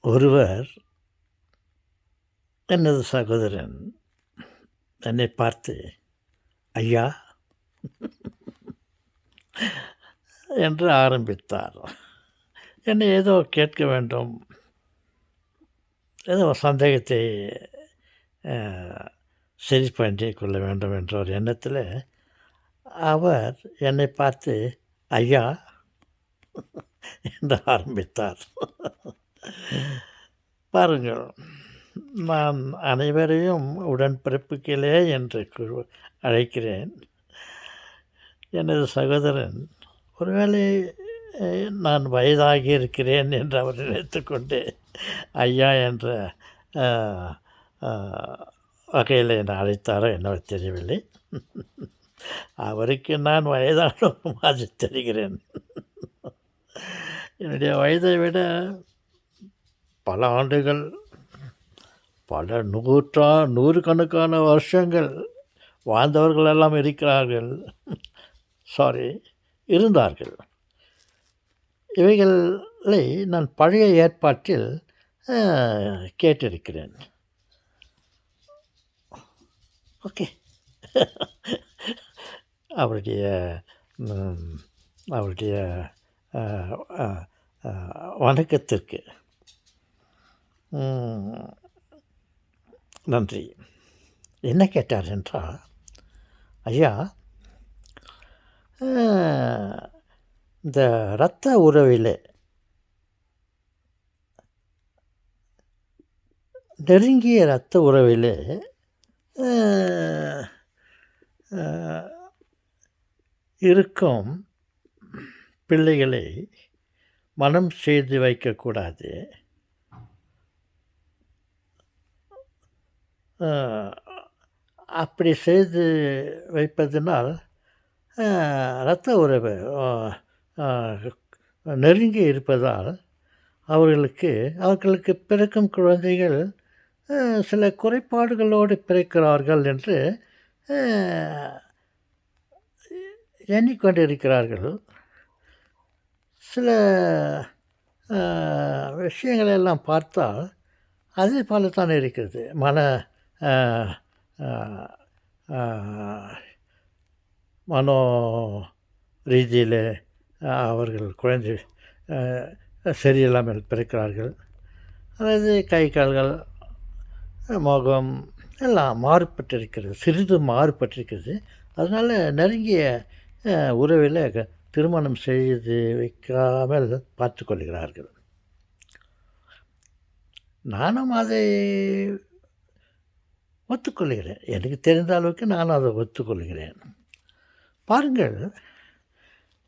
ஒருவர் எனது சகோதரன் என்னை பார்த்து ஐயா என்று ஆரம்பித்தார். என்னை ஏதோ கேட்க வேண்டும். ஏதோ சந்தேகத்தை சரி பண்ணி கொள்ள வேண்டும் என்ற ஒரு எண்ணத்தில். அவர் என்னை பார்த்து ஐயா என்று ஆரம்பித்தார். பாருங்கள் நான் அனைவரையும் உடன்பிறப்புகளே என்று அழைக்கிறேன். எனது சகோதரன் ஒருவேளை நான் வயதாகி இருக்கிறேன் என்று அவர் நினைத்துக்கொண்டு ஐயா என்ற வகையில் என்னை அழைத்தாரோ என்னவோ தெரியவில்லை. அவருக்கு நான் வயதான மாதிரி தெரிகிறேன். என்னுடைய வயதை விட பல ஆண்டுகள் பல நூற்றா நூறுக்கணக்கான வருஷங்கள் வாழ்ந்தவர்கள் எல்லாம் இருக்கிறார்கள். சாரி இருந்தார்கள். இவைகளை நான் பழைய ஏற்பாட்டில் கேட்டிருக்கிறேன். ஓகே. அவருடைய அவருடைய வணக்கத்திற்கு நன்றி. என்ன கேட்டார் என்றால் ஐயா இந்த இரத்த உறவில் நெருங்கிய இரத்த உறவில் இருக்கும் பிள்ளைகளை மனம் செய்து வைக்கக்கூடாது. அப்படி செய்து வைப்பதனால் இரத்த உறவு நெருங்கி இருப்பதால் அவர்களுக்கு அவர்களுக்கு பிறக்கும் குழந்தைகள் சில குறைபாடுகளோடு பிறக்கிறார்கள் என்று எண்ணிக்கொண்டிருக்கிறார்கள். சில விஷயங்களை எல்லாம் பார்த்தால் அதே போல தான் இருக்கிறது. மன மனோ ரீதியில் அவர்கள் குழந்தை சரியில்லாமல் பிறக்கிறார்கள். அதாவது கை கால்கள் முகம் எல்லாம் மாறுபட்டிருக்கிறது சிறிது மாறுபட்டிருக்கிறது. அதனால் நெருங்கிய உறவில் க- திருமணம் செய்து வைக்காமல் பார்த்து கொள்கிறார்கள். நானும் அதை ஒத்துக்கொள்கிறேன். எனக்கு தெரிந்த அளவுக்கு நானும் அதை ஒத்துக்கொள்கிறேன். பாருங்கள்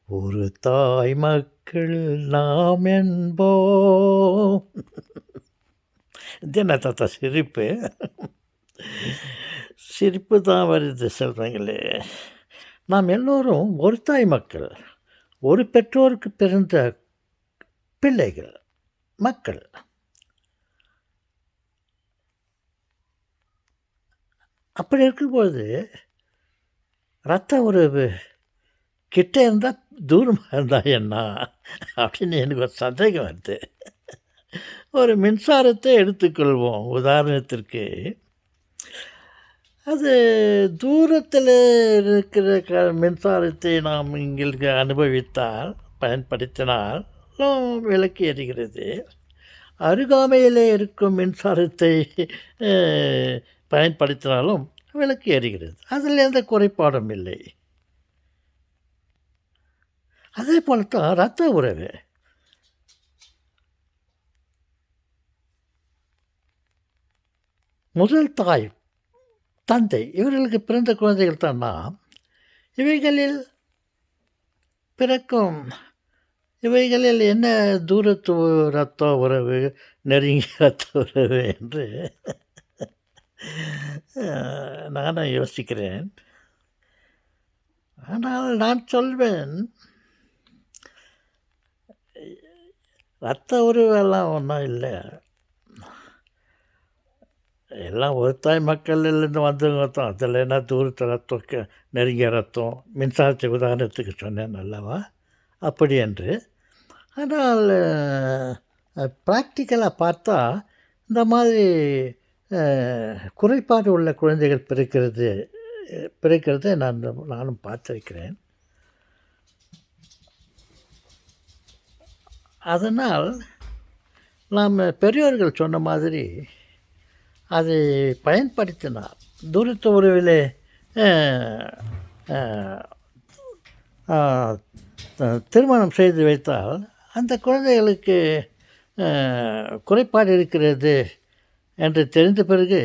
ஒரு தாய் மக்கள் நாம் என்போம். இது என்ன சிரிப்பு. சிரிப்பு தான் வருது சொல்கிறீங்களே நாம் எல்லோரும் ஒரு தாய் மக்கள் ஒரு பெற்றோருக்கு பிறந்த பிள்ளைகள் மக்கள். அப்படி இருக்கும்போது ரத்த உறவு கிட்டே இருந்தால் தூரமாக இருந்தால் என்ன? அப்படின்னு எனக்கு ஒரு சந்தேகம் வருது. ஒரு மின்சாரத்தை எடுத்துக்கொள்வோம். உதாரணத்திற்கு அது தூரத்தில் இருக்கிற க மின்சாரத்தை நாம் இங்கே அனுபவித்தால் பயன்படுத்தினால் விளக்கு எறிகிறது. அருகாமையிலே இருக்கும் மின்சாரத்தை பயன்படுத்தினாலும் விளக்கு எறிகிறது. அதில் எந்த குறைபாடும் இல்லை. அதே போல தான் ரத்த உறவு. முதல் தாய் தந்தை இவர்களுக்கு பிறந்த குழந்தைகள் தான் இவைகளில் பிறக்கும் இவைகளில் என்ன தூரத்து ரத்த உறவு நெருங்கிய ரத்த உறவு என்று நானும் யோசிக்கிறேன். ஆனால் நான் சொல்வேன் ரத்த உறவெல்லாம் ஒன்றும் இல்லை. எல்லாம் ஒரு தாய் மக்கள்லேருந்து வந்தவங்க தான். அதில் என்ன தூரத்து ரத்தம் நெருங்கிய ரத்தம் மின்சாரத்தை உதாரணத்துக்கு சொன்னேன் அல்லவா? அப்படி என்று. ஆனால் ப்ராக்டிக்கலாக பார்த்தா இந்த மாதிரி குறைபாடு உள்ள குழந்தைகள் பிறக்கிறது அஹ், பிறக்கிறதை நான் நானும் பார்த்துருக்கிறேன். அதனால் நாம் பெரியோர்கள் சொன்ன மாதிரி அதை பயன்படுத்தினார். தூரத்து உறவிலே திருமணம் செய்து வைத்தால் அந்த குழந்தைகளுக்கு குறைபாடு இருக்கிறது என்று தெரிந்த பிறகு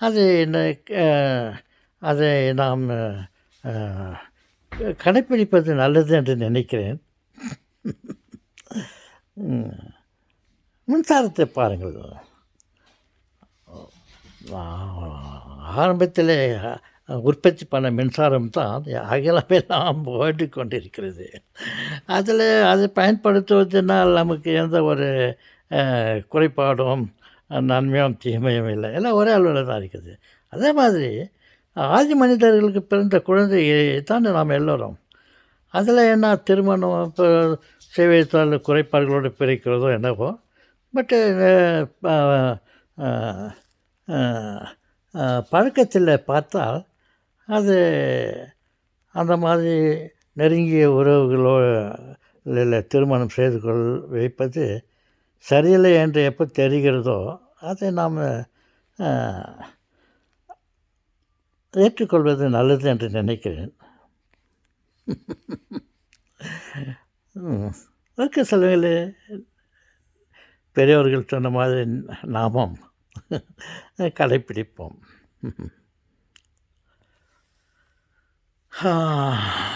அதை அதை நாம் கடைப்பிடிப்பது நல்லது என்று நினைக்கிறேன். மின்சாரத்தை பாருங்கள். ஆரம்பத்தில் உற்பத்தி பண்ண மின்சாரம் தான் அகிலமெல்லாம் ஓடி கொண்டிருக்கிறது அதில் அதை பயன்படுத்துவதனால் நமக்கு எந்த ஒரு குறைபாடும் நன்மையும் தீமையும் இல்லை. எல்லாம் ஒரே அளவில் தான் இருக்குது. அதே மாதிரி ஆதி மனிதர்களுக்கு பிறந்த குழந்தையை தான் நாம் எல்லோரும். அதில் என்ன திருமணம் இப்போ சேவைத்தால் குறைபாடுகளோடு பிரிக்கிறதோ என்னவோ பட்டு பழக்கத்தில் பார்த்தால் அது அந்த மாதிரி நெருங்கிய உறவுகளோ இல்லை திருமணம் செய்து கொள் வைப்பது சரியில்லை என்று எப்போ தெரிகிறதோ அதை நாம் ஏற்றுக்கொள்வது நல்லது என்று நினைக்கிறேன். இருக்க ஓகே பெரியவர்கள் சொன்ன மாதிரி நாமும். கடைப்பிடிப்போம். ஆ